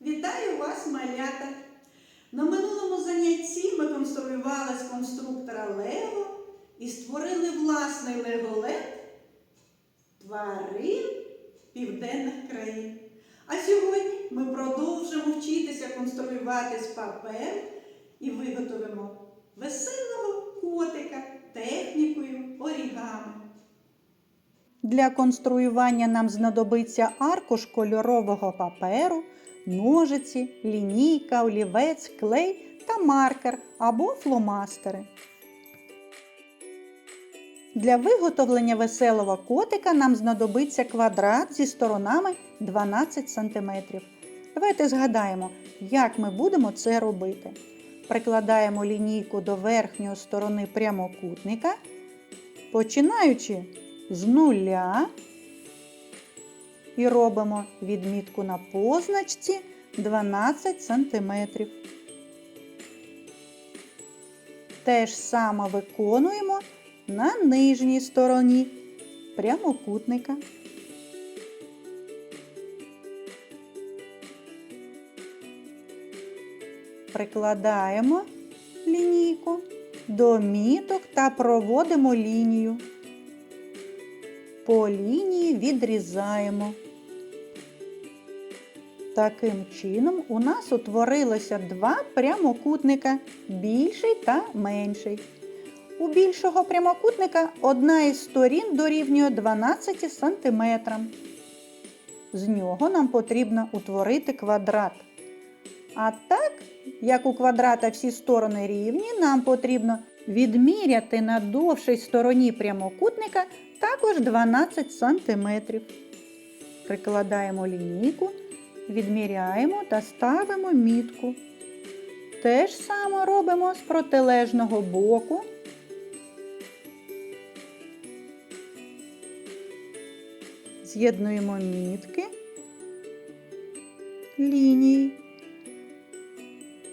Вітаю вас, малята! На минулому занятті ми конструювали з конструктора Лего і створили власний леголет тварин південних країн. А сьогодні ми продовжимо вчитися конструювати з паперу і виготовимо веселого котика технікою орігами. Для конструювання нам знадобиться аркуш кольорового паперу, ножиці, лінійка, олівець, клей та маркер або фломастери. Для виготовлення веселого котика нам знадобиться квадрат зі сторонами 12 см. Давайте згадаємо, як ми будемо це робити. Прикладаємо лінійку до верхньої сторони прямокутника, починаючи з нуля і робимо відмітку на позначці 12 см. Те ж саме виконуємо на нижній стороні прямокутника. Прикладаємо лінійку до міток та проводимо лінію. По лінії відрізаємо. Таким чином у нас утворилося два прямокутника більший та менший. У більшого прямокутника одна із сторін дорівнює 12 см. З нього нам потрібно утворити квадрат. А так, як у квадрата всі сторони рівні, нам потрібно відміряти на довшій стороні прямокутника також 12 см. Прикладаємо лінійку, відміряємо та ставимо мітку. Те ж саме робимо з протилежного боку. З'єднуємо мітки лінії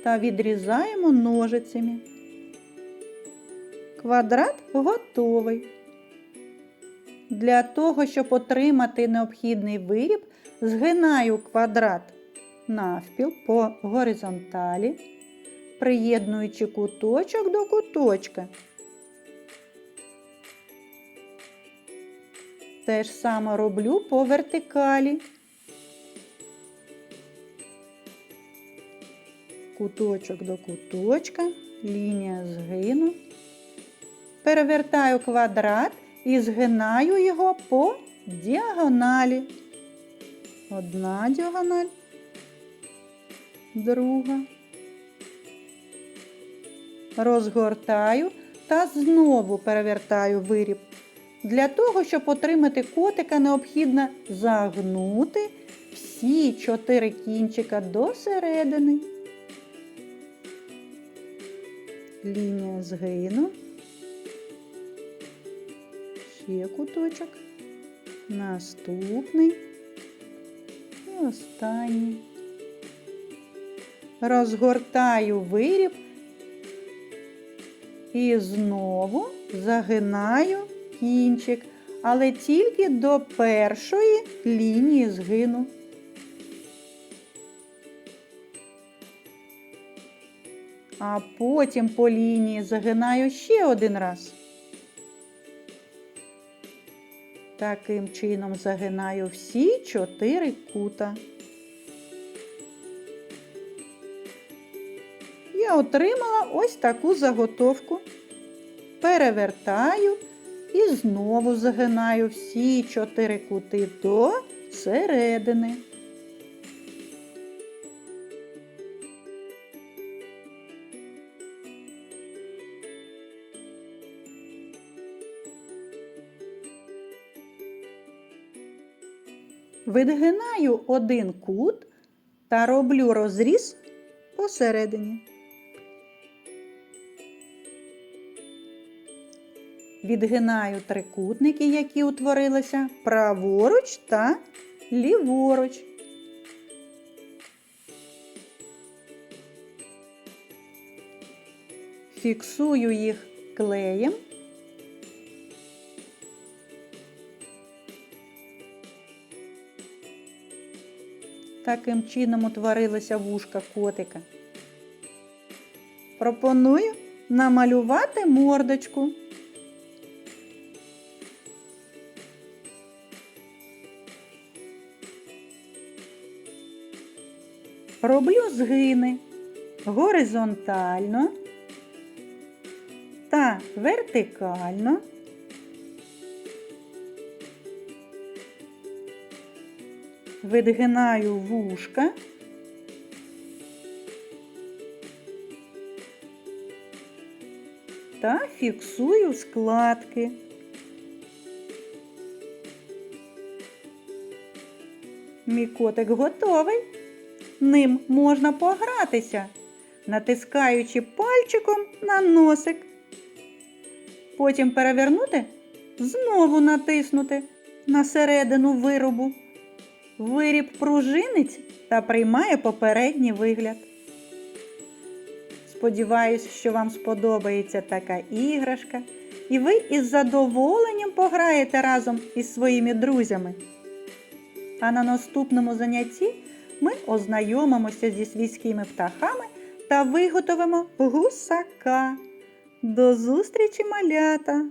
та відрізаємо ножицями. Квадрат готовий. Для того, щоб отримати необхідний виріб, згинаю квадрат навпіл по горизонталі, приєднуючи куточок до куточка. Те ж саме роблю по вертикалі. Куточок до куточка, лінія згину. Перевертаю квадрат і згинаю його по діагоналі. Одна діагональ, друга. Розгортаю та знову перевертаю виріб. Для того, щоб отримати котика, необхідно загнути всі чотири кінчика до середини. Лінія згину. Ще куточок. Наступний. Останній. Розгортаю виріб і знову загинаю кінчик, але тільки до першої лінії згину. А потім по лінії загинаю ще один раз. Таким чином загинаю всі чотири кута. Я отримала ось таку заготовку. Перевертаю і знову загинаю всі чотири кути до середини. Відгинаю один кут та роблю розріз посередині. Відгинаю трикутники, які утворилися праворуч та ліворуч. Фіксую їх клеєм Таким чином утворилося вушка котика. Пропоную намалювати мордочку. Роблю згини горизонтально та вертикально. Видгинаю вушка. Та фіксую складки. Мій котик готовий. Ним можна погратися, натискаючи пальчиком на носик. Потім перевернути, знову натиснути на середину виробу. Виріб пружинить та приймає попередній вигляд. Сподіваюсь, що вам сподобається така іграшка, і ви із задоволенням пограєте разом із своїми друзями. А на наступному занятті ми ознайомимося зі свійськими птахами та виготовимо гусака. До зустрічі, малята!